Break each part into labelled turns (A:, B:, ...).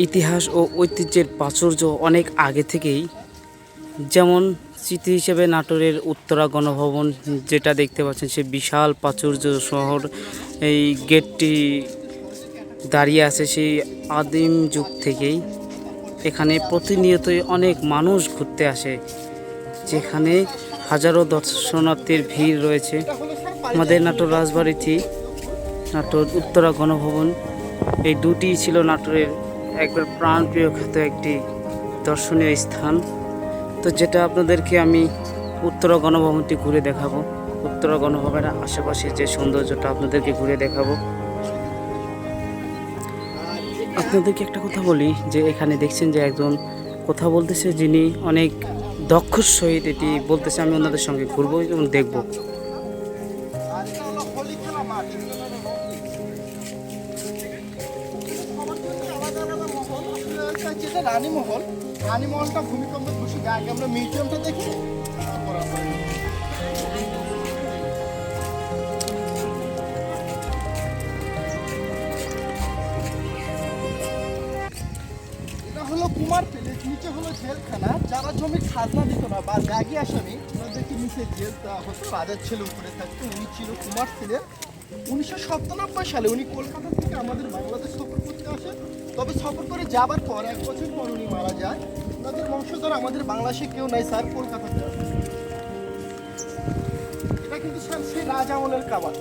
A: ইতিহাস ও ঐতিহ্যের প্রাচুর্য অনেক আগে থেকেই যেমন স্মৃতি হিসেবে নাটোরের উত্তরা গণভবন যেটা দেখতে পাচ্ছেন, সে বিশাল প্রাচুর্য শহর। এই গেটটি দাঁড়িয়ে আছে সেই আদিম যুগ থেকেই। এখানে প্রতিনিয়তই অনেক মানুষ ঘুরতে আসে, যেখানে হাজারো দর্শনার্থীর ভিড় রয়েছে। আমাদের নাটোর রাজবাড়িটি নাটোর উত্তরা গণভবন। এই দুটি ছিল নাটোরের একবার প্রাণপ্রিয় খ্যাত একটি দর্শনীয় স্থান। তো যেটা আপনাদেরকে আমি উত্তরা গণভবনটি ঘুরে দেখাবো। উত্তরা গণভবনের আশেপাশে যে সৌন্দর্যটা আপনাদেরকে ঘুরে দেখাবো। আপনাদেরকে একটা কথা বলি, যে এখানে দেখছেন যে একজন কথা বলতেছে যিনি অনেক দক্ষ সহিত এটি বলতেছে, আমি ওনাদের সঙ্গে ঘুরবো এবং দেখব।
B: রানী মহল রানী মহলটা ভূমিকম্প ঘুষে আগে আমরা মিউজিয়ামটা দেখি। তারপর আমরা কুমার প্যালেস নিচে হলো জেলখানা। যারা জমি খাজনা দিত না বা দাগি আসামি ওনাদেরকে নিচে জেল দেওয়া হতো, রাজার ছেলে উপরে থাকতো, উনি ছিল কুমার ছিলেন উনিশশো সাতানব্বই সালে উনি কলকাতা থেকে আমাদের বাংলাদেশ সফর করতে আসেন। তবে সফর করে যাবার পর, এক বছর পর উনি মারা যায় তাদের বংশধর আমাদের বাংলাদেশে কেউ নাই, স্যার, কলকাতাতে। এটা কিন্তু স্যার সেই রাজ আমলের কাবার।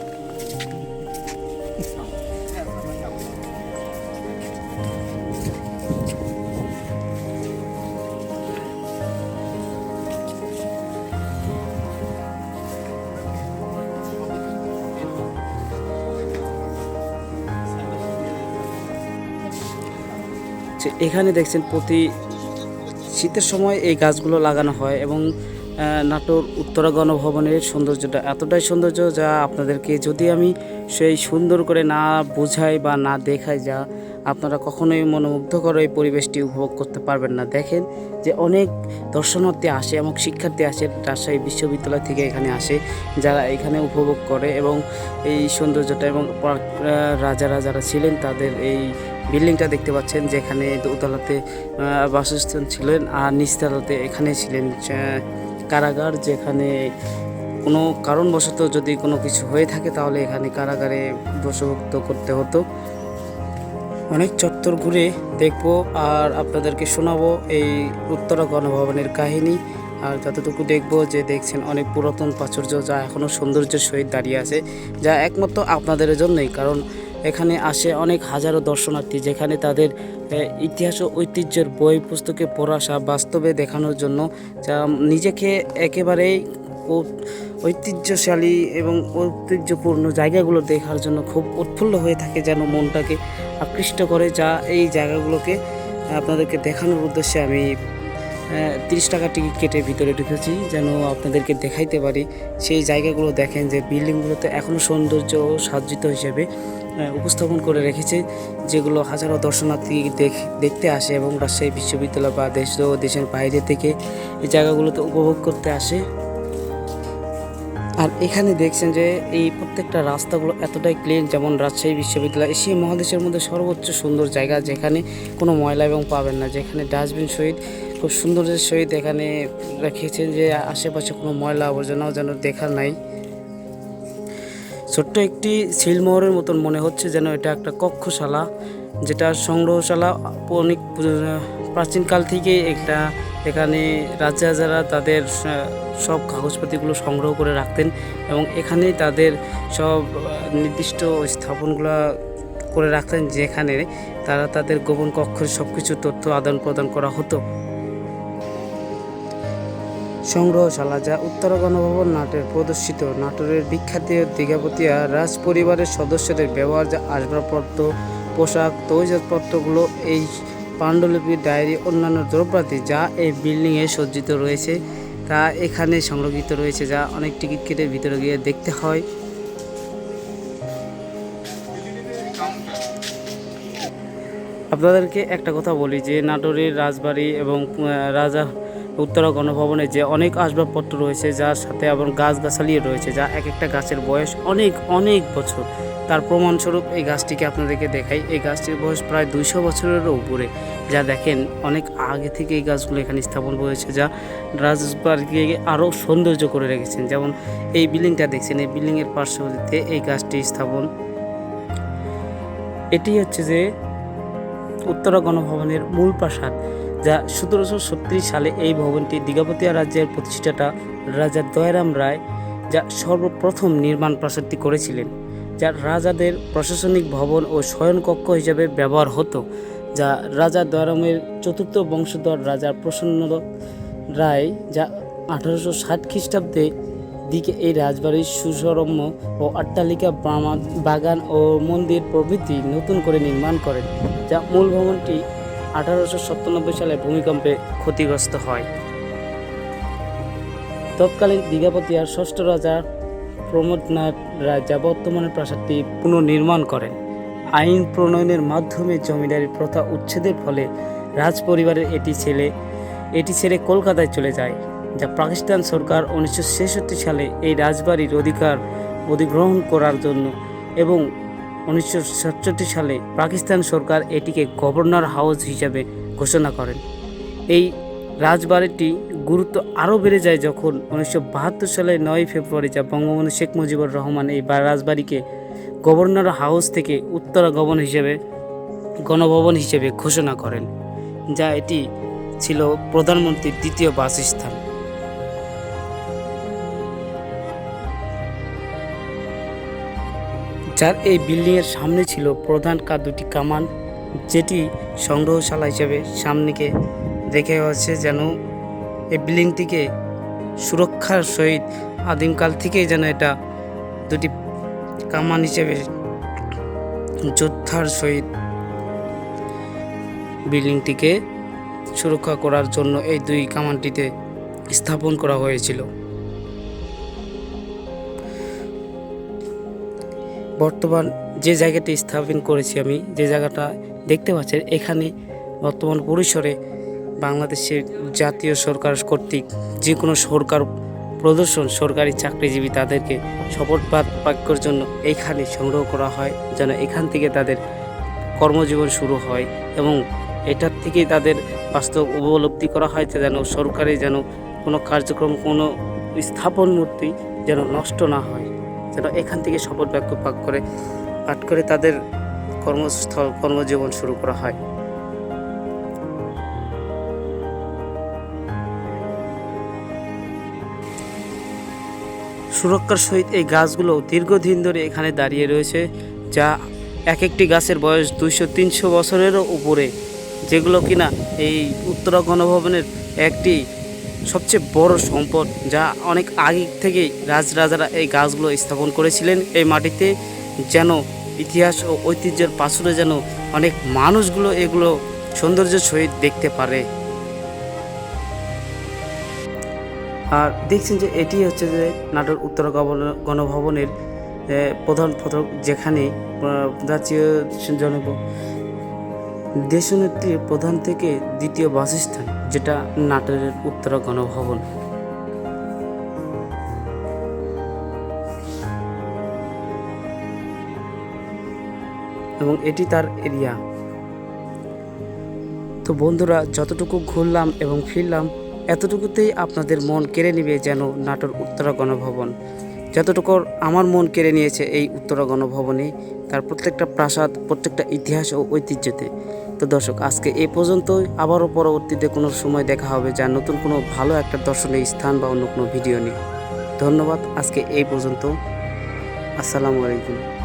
A: এখানে দেখছেন প্রতি শীতের সময় এই গাছগুলো লাগানো হয় এবং নাটোর উত্তরা গণভবনের সৌন্দর্যটা এতটাই সৌন্দর্য যা আপনাদেরকে যদি আমি সেই সুন্দর করে না বোঝাই বা না দেখাই যা আপনারা কখনোই মনোমুগ্ধকর এই পরিবেশটি উপভোগ করতে পারবেন না। দেখেন যে অনেক দর্শনার্থী আসে এবং শিক্ষার্থী আসে, রাজশাহী বিশ্ববিদ্যালয় থেকে এখানে আসে, যারা এখানে উপভোগ করে এবং এই সৌন্দর্যটা এবং রাজারা যারা ছিলেন তাদের এই বিল্ডিংটা দেখতে পাচ্ছেন যেখানে দোতলাতে বাসস্থান ছিলেন আর নিচতলাতে এখানে ছিলেন কারাগার যেখানে কোনো কারণবশত যদি কোনো কিছু হয়ে থাকে তাহলে এখানে কারাগারে বসভুক্ত করতে হতো। অনেক চত্বর ঘুরে দেখব আর আপনাদেরকে শোনাবো এই উত্তরা গণভবনের কাহিনী। আর যতটুকু দেখব যে দেখছেন অনেক পুরাতন প্রাচুর্য যা এখনও সৌন্দর্যের সহিত দাঁড়িয়ে আছে, যা একমাত্র আপনাদের জন্যই। কারণ এখানে আসে অনেক হাজারো দর্শনার্থী যেখানে তাদের ইতিহাস ও ঐতিহ্যের বই পুস্তকে পড়াশা বাস্তবে দেখানোর জন্য যা নিজেকে একেবারেই ঐতিহ্যশালী এবং ঐতিহ্যপূর্ণ জায়গাগুলো দেখার জন্য খুব উৎফুল্ল হয়ে থাকে যেন মনটাকে আকৃষ্ট করে, যা এই জায়গাগুলোকে আপনাদেরকে দেখানোর উদ্দেশ্যে আমি তিরিশ টাকা টিকিট কেটে ভিতরে ঢুকেছি যেন আপনাদেরকে দেখাইতে পারি। সেই জায়গাগুলো দেখেন যে বিল্ডিংগুলোতে এখনও সৌন্দর্য সাজ্জিত হিসেবে উপস্থাপন করে রেখেছে, যেগুলো হাজারো দর্শনার্থী দেখ- দেখতে আসে এবং রাজশাহী বিশ্ববিদ্যালয় বা দেশ ও দেশের বাইরে থেকে এই জায়গাগুলোতে উপভোগ করতে আসে। আর এখানে দেখছেন যে এই প্রত্যেকটা রাস্তাগুলো এতটাই ক্লিন যেমন রাজশাহী বিশ্ববিদ্যালয়, এশিয়া মহাদেশের মধ্যে সর্বোচ্চ সুন্দর জায়গা যেখানে কোনো ময়লা এবং পাবেন না, যেখানে ডাস্টবিন সহিত, খুব সুন্দরের সহিত এখানে রেখেছেন যে আশেপাশে কোনো ময়লা আবর্জনাও যেন দেখার নাই। ছোট্ট একটি শিলমোহরের মতন মনে হচ্ছে যেন এটা একটা কক্ষশালা যেটা সংগ্রহশালা অনেক প্রাচীনকাল থেকেই একটা এখানে রাজারা তাদের আহ, সব কাগজপাতিগুলো সংগ্রহ করে রাখতেন এবং এখানেই তাদের সব নির্দিষ্ট স্থাপনগুলো করে রাখতেন যেখানে তারা তাদের গোপন কক্ষের সব কিছু তথ্য আদান প্রদান করা হতো। সংগ্রহশালা যা উত্তর গণভবন নাটের প্রদর্শিত। নাটোরের বিখ্যাত দীঘাপতিয়া রাজ পরিবারের সদস্যদের ব্যবহার, যা আসবাবপত্র, পোশাক তৈজপত্রগুলো এই পাণ্ডুলিপি, ডায়েরি, অন্যান্য দ্রব্যাদি, যা এই বিল্ডিংয়ে সজ্জিত রয়েছে, তা এখানে সংরক্ষিত রয়েছে, যা অনেক টিকিট কেটে ভিতরে গিয়ে দেখতে হয়। আপনাদেরকে একটা কথা বলি যে, নাটোরের রাজবাড়ি এবং রাজা উত্তরা গণভবনে যে অনেক আসবাবপত্র রয়েছে, যার সাথে এবং গাছগাছালিও রয়েছে, যা এক একটা গাছের বয়স অনেক অনেক বছর। তার প্রমাণস্বরূপ এই গাছটিকে আপনাদেরকে দেখাই। এই গাছটির বয়স প্রায় দুইশো বছরেরও উপরে। যা দেখেন, অনেক আগে থেকে এই গাছগুলো এখানে স্থাপন হয়েছে, যা রাজবাড়িকে আরও সৌন্দর্য করে রেখেছেন। যেমন এই বিল্ডিংটা দেখছেন, এই বিল্ডিংয়ের পার্শ্ববর্তীতে এই গাছটি স্থাপন। এটি হচ্ছে যে উত্তরা গণভবনের মূল প্রাসাদ। যা সতেরোশো ছত্রিশ সালে এই ভবনটি দীঘাপতিয়া রাজ্যের প্রতিষ্ঠাতা রাজা দয়ারাম রায় যা সর্বপ্রথম নির্মাণ প্রাসাদটি করেছিলেন, যা রাজাদের প্রশাসনিক ভবন ও শয়নকক্ষ হিসেবে ব্যবহার হতো, যা রাজা দয়ারামের চতুর্থ বংশধর রাজা প্রসন্ন রায় যা আঠারোশো ষাট খ্রিস্টাব্দে দিকে এই রাজবাড়ির সুসরম্য ও অট্টালিকা বাগান ও মন্দির প্রভৃতি নতুন করে নির্মাণ করেন, যা মূল ভবনটি আঠারোশো সাতানব্বই সালে ভূমিকম্পে ক্ষতিগ্রস্ত হয়। তৎকালীন দীঘাপতিয়ার ষষ্ঠ রাজা প্রমোদনাথ রায় যা বর্তমানে প্রাসাদটি পুনর্নির্মাণ করেন। আইন প্রণয়নের মাধ্যমে জমিদারি প্রথা উচ্ছেদের ফলে রাজ পরিবারের এটি ছেলে, এটি ছেড়ে কলকাতায় চলে যায়, যা পাকিস্তান সরকার উনিশশো ছেষট্টি সালে এই রাজবাড়ির অধিকার অধিগ্রহণ করার জন্য এবং উনিশশো সাতষট্টি সালে পাকিস্তান সরকার এটিকে গভর্নর হাউস হিসাবে ঘোষণা করেন। এই রাজবাড়িটি গুরুত্ব আরও বেড়ে যায় যখন উনিশশো সালের নয় ফেব্রুয়ারি যা বঙ্গবন্ধু শেখ মুজিবুর রহমান এই রাজবাড়িকে গভর্নর হাউস থেকে উত্তরা হিসেবে, গণভবন হিসেবে ঘোষণা করেন, যা এটি ছিল প্রধানমন্ত্রীর দ্বিতীয় বাসস্থান। যার এই বিল্ডিংয়ের সামনে ছিল প্রধান কা দুটি কামান, যেটি সংগ্রহশালা হিসেবে সামনেকে দেখে হচ্ছে যেন এই বিল্ডিংটিকে সুরক্ষার সহিত আদিমকাল থেকেই যেন এটা দুটি কামান হিসেবে যোদ্ধার সহিত বিল্ডিংটিকে সুরক্ষা করার জন্য এই দুই কামানটিতে স্থাপন করা হয়েছিল। বর্তমান যে জায়গাটি স্থাপন করেছি আমি, যে জায়গাটা দেখতে পাচ্ছেন, এখানে বর্তমান পরিসরে বাংলাদেশের জাতীয় সরকার কর্তৃক যে কোনো সরকার প্রদর্শন, সরকারি চাকরিজীবী তাদেরকে শপথ বাক্যর জন্য এইখানে সংগ্রহ করা হয়, যেন এখান থেকে তাদের কর্মজীবন শুরু হয় এবং এটার থেকেই তাদের বাস্তব উপলব্ধি করা হয়, যে যেন সরকারি যেন কোনো কার্যক্রম, কোনো স্থাপন মূর্তি যেন নষ্ট না হয়। যেন এখান থেকে শপথ বাক্য পাক করে, পাঠ করে তাদের কর্মস্থল, কর্মজীবন শুরু করা হয়। সুরক্ষার সহিত এই গাছগুলো দীর্ঘদিন ধরে এখানে দাঁড়িয়ে রয়েছে, যা এক একটি গাছের বয়স দুইশো, তিনশো বছরেরও উপরে, যেগুলো কিনা এই উত্তরা গণভবনের একটি সবচেয়ে বড় সম্পদ যা অনেক আগে থেকেই রাজরাজারা এই গাছগুলো স্থাপন করেছিলেন এই মাটিতে, যেন ইতিহাস ও ঐতিহ্যের পাশে যেন অনেক মানুষগুলো এগুলো সৌন্দর্যের সহিত দেখতে পারে। আর দেখছেন যে এটি হচ্ছে যে নাটোর উত্তর গণভবনের প্রধান ফটক যেখানে জাতীয় জনক দেশনেত্রীর প্রধান থেকে দ্বিতীয় বাসস্থান, যেটা নাটোরের উত্তরা গণভবন। এবং এটি তার এরিয়া। তো বন্ধুরা, যতটুকু ঘুরলাম এবং ফিরলাম, এতটুকুতেই আপনাদের মন কেড়ে নেবে যেন নাটোর উত্তরা গণভবন। যতটুকু আমার মন কেড়ে নিয়েছে এই উত্তরা গণভবনে, তার প্রত্যেকটা প্রাসাদ, প্রত্যেকটা ইতিহাস ও ঐতিহ্যতে। তো দর্শক, আজকে এ পর্যন্তই। আবারও পরবর্তীতে কোনো সময় দেখা হবে যা নতুন কোনো ভালো একটা দর্শনীয় স্থান বা অন্য কোনো ভিডিও নিয়ে। ধন্যবাদ, আজকে এই পর্যন্ত। আসসালামু আলাইকুম।